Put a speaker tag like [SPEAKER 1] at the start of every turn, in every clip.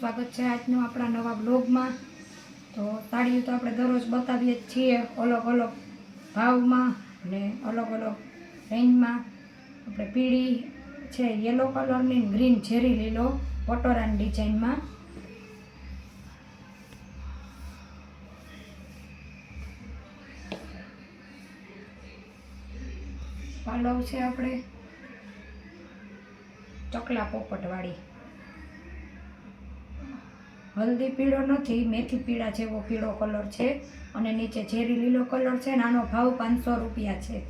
[SPEAKER 1] સ્વાગત છે આજનો આપણા નવા બ્લોગમાં તો સાડીઓ તો આપણે દરરોજ બતાવીએ જ છીએ અલગ અલગ ભાવમાં અને અલગ અલગ રેન્જમાં. આપણે પીળી છે યલો કલરની ગ્રીન ઝેરી લીલો પટોરાની ડિઝાઇનમાં પાલવ છે આપણે. ચકલા પોપટવાળી. હલ્દી પીળો નથી, મેથી પીળા જેવો પીળો કલર છે અને નીચે ઝેરી લીલો કલર છે અને આનો ભાવ પાંચસો રૂપિયા છે.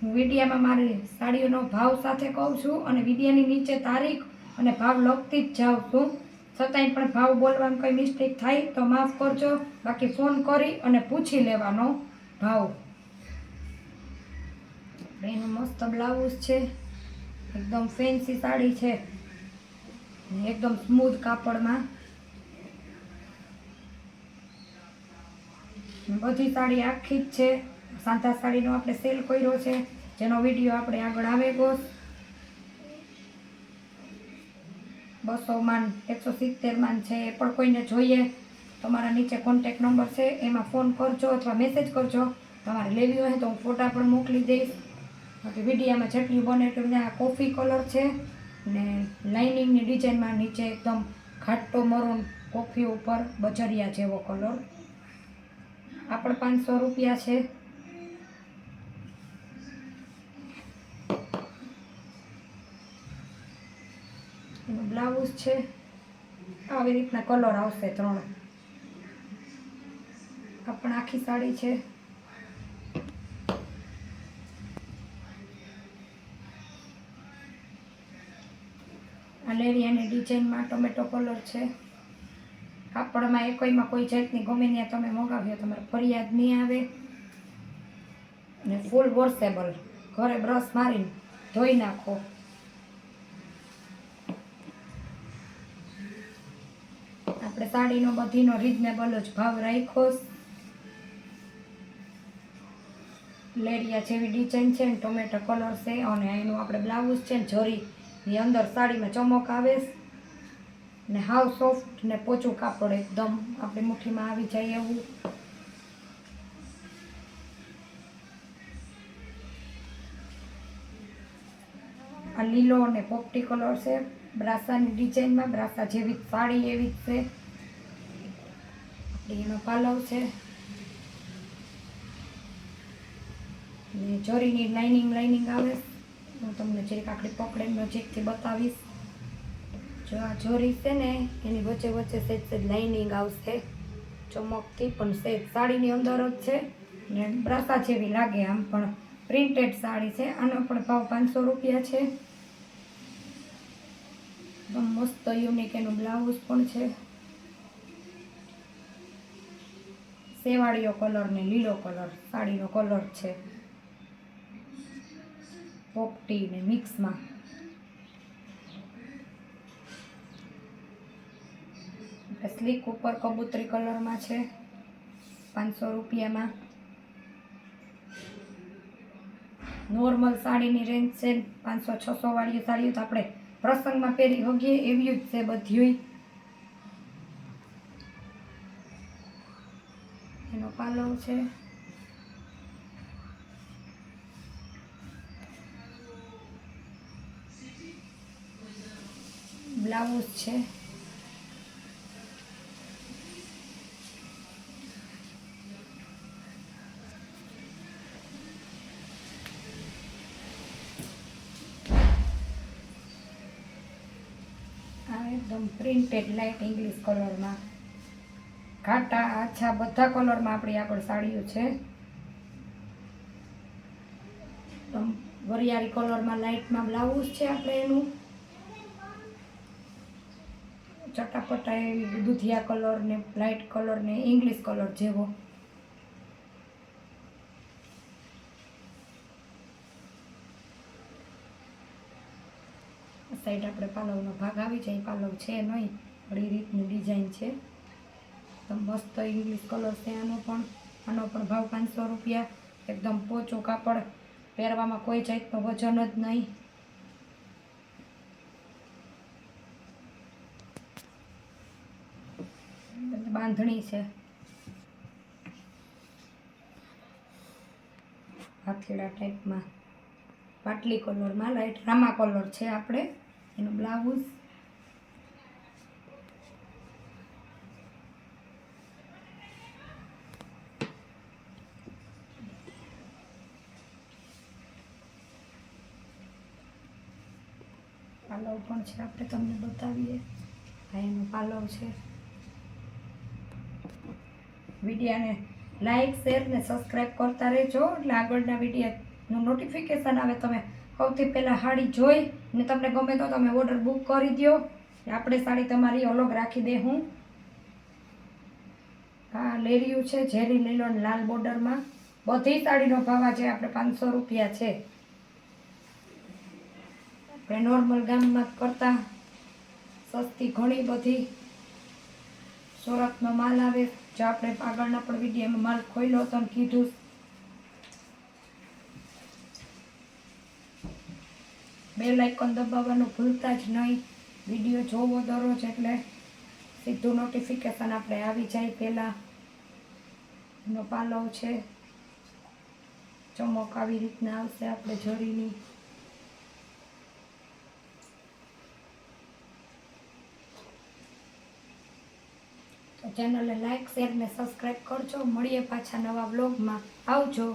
[SPEAKER 1] હું વિડીયામાં મારી સાડીઓનો ભાવ સાથે કહું છું અને વિડીયાની નીચે તારીખ અને ભાવ લખતી જ જાઉં છું. છતાંય પણ ભાવ બોલવામાં કંઈ મિસ્ટેક થાય તો માફ કરજો. બાકી ફોન કરી અને પૂછી લેવાનો ભાવ. એનું મસ્ત બ્લાઉઝ છે. એકદમ ફેન્સી સાડી છે. એકદમ સ્મૂથ કાપડમાં. બધી સાડી આખી જ છે. સાંધા સાડીનો આપણે સેલ કર્યો છે. જેનો વીડિયો આપણે આગળ આવે ગોસ બસો માન, એકસો સિત્તેર માન છે એ પણ કોઈને જોઈએ. તમારા નીચે કોન્ટેક નંબર છે, એમાં ફોન કરજો અથવા મેસેજ કરજો. તમારે લેવી હોય તો હું ફોટા પણ મોકલી દઈશ. બાકી વિડીયામાં જેટલી બને એટલું આ કોફી કલર છે. ને લાઇનિંગની ડિઝાઇનમાં નીચે એકદમ ઘાટો મરૂન કોફી ઉપર બજરિયા જેવો કલર આ પણ પાંચસો રૂપિયા છે. એનું બ્લાઉઝ છે. આવી રીતના કલર આવશે ત્રણ. આ પણ આખી સાડી છે. આ લેરિયાની ડિઝાઇનમાં ટોમેટો કલર છે. કાપડમાં એકોઈમાં કોઈ જાતની ગમે ત્યાં તમે મગાવ્યો, તમારે ફરિયાદ નહીં આવે. અને ફૂલ વોશેબલ ઘરે બ્રશ મારીને ધોઈ નાખો. આપણે સાડીનો બધીનો રિઝનેબલ જ ભાવ રાખ્યો લેરિયા જેવી ડિઝાઇન છે ને ટોમેટો કલર છે અને એનું આપણે બ્લાઉઝ છે ને જરી. ની અંદર સાડીમાં ચમક આવે ને હાવ સોફ્ટ ને પોચું કાપડ એકદમ. આપણી મુઠ્ઠીમાં આવી જાય એવું. આ લીલો અને પોપટી કલર છે. બ્રાસાની ડિઝાઇનમાં બ્રાસા જેવી સાડી એવી જ છે. આપણી એનો પાલવ છે. ને જરીની લાઇનિંગ લાઇનિંગ આવે. હું તમને જરીક આખડી પકડે નજીકથી બતાવીશ. જો આ જોરી છે ને, એની વચ્ચે વચ્ચે સેજ સેજ લાઇનિંગ આવશે. ચમકતી પણ સેજ સાડીની અંદર જ છે. ને બ્રાસા જેવી લાગે આમ, પણ પ્રિન્ટેડ સાડી છે. આનો પણ ભાવ પાંચસો રૂપિયા છે. મસ્ત યુનિક એનું બ્લાઉઝ પણ છે. સેવાળીયો કલર ને લીલો કલર સાડીનો કલર છે. પોપટી ને મિક્સમાં સ્લીક ઉપર કબૂતરી કલરમાં છે. પાંચસો રૂપિયામાં. નોર્મલ સાડીની રેન્જ છે. પાંચસો, છસો વાળી સાડીઓ તો આપણે પ્રસંગમાં પહેરી હોગીએ, એવી જ છે બધી એનો પાલવ છે. બ્લાઉઝ છે આ એકદમ પ્રિન્ટેડ લાઇટ ઇંગ્લિશ કલરમાં ઘાટા આછા બધા કલરમાં આપણી આગળ સાડીઓ છે. એકદમ વરિયાળી કલરમાં લાઇટમાં બ્લાઉઝ છે આપણે એનું. ચટાપટા એવી દુધિયા કલર ને લાઇટ કલર ને ઇંગ્લિશ કલર જેવો. સાઈડ આપણે પાલવનો ભાગ આવી જાય, પાલવ છે નહીં, પણ એ રીતની ડિઝાઇન છે. તો મસ્ત ઇંગ્લિશ કલર છે આનો પણ. આનો પણ ભાવ પાંચસો રૂપિયા. એકદમ પોચો કાપડ. પહેરવામાં કોઈ જાતનું વજન જ નહીં. બાંધણી છે. હાથેડા ટાઈપમાં પાટલી કલરમાં લાઈટ રામા કલર છે આપણે. એનું બ્લાઉઝ પાલવ પણ છે, આપણે તમને બતાવીએ. ભાઈનો પાલવ છે. વિડીયાને લાઈક શેર ને સબસ્ક્રાઈબ કરતા રહેજો, એટલે આગળના વિડીયાનું નોટિફિકેશન આવે, તમે સૌથી પહેલાં સાડી જોઈ ને તમને ગમે તો તમે ઓર્ડર બુક કરી દો આપણે સાડી તમારી અલગ રાખી દે હું. હા લેરિયું છે ઝેરી લીલો લાલ બોર્ડરમાં. બધી સાડીનો ભાવ આજે આપણે પાંચસો રૂપિયા છે. આપણે નોર્મલ ગામમાં કરતા. સસ્તી ઘણી બધી. સુરતનો માલ આવે. જો આપણે આગળના પણ વિડીયોમાં માલ ખોલ્યો ને કીધું. બે લાઇકન દબાવવાનું ભૂલતા જ નહીં. વીડિયો જોવો દરરોજ એટલે સીધું નોટિફિકેશન આપણે આવી જાય પહેલાં. એનો પાલવ છે. ચમક આવી રીતના આવશે આપણે જરીની તો ચેનલને લાઇક શેર ને સબસ્ક્રાઈબ કરજો. મળીએ પાછા નવા બ્લોગમાં આવજો.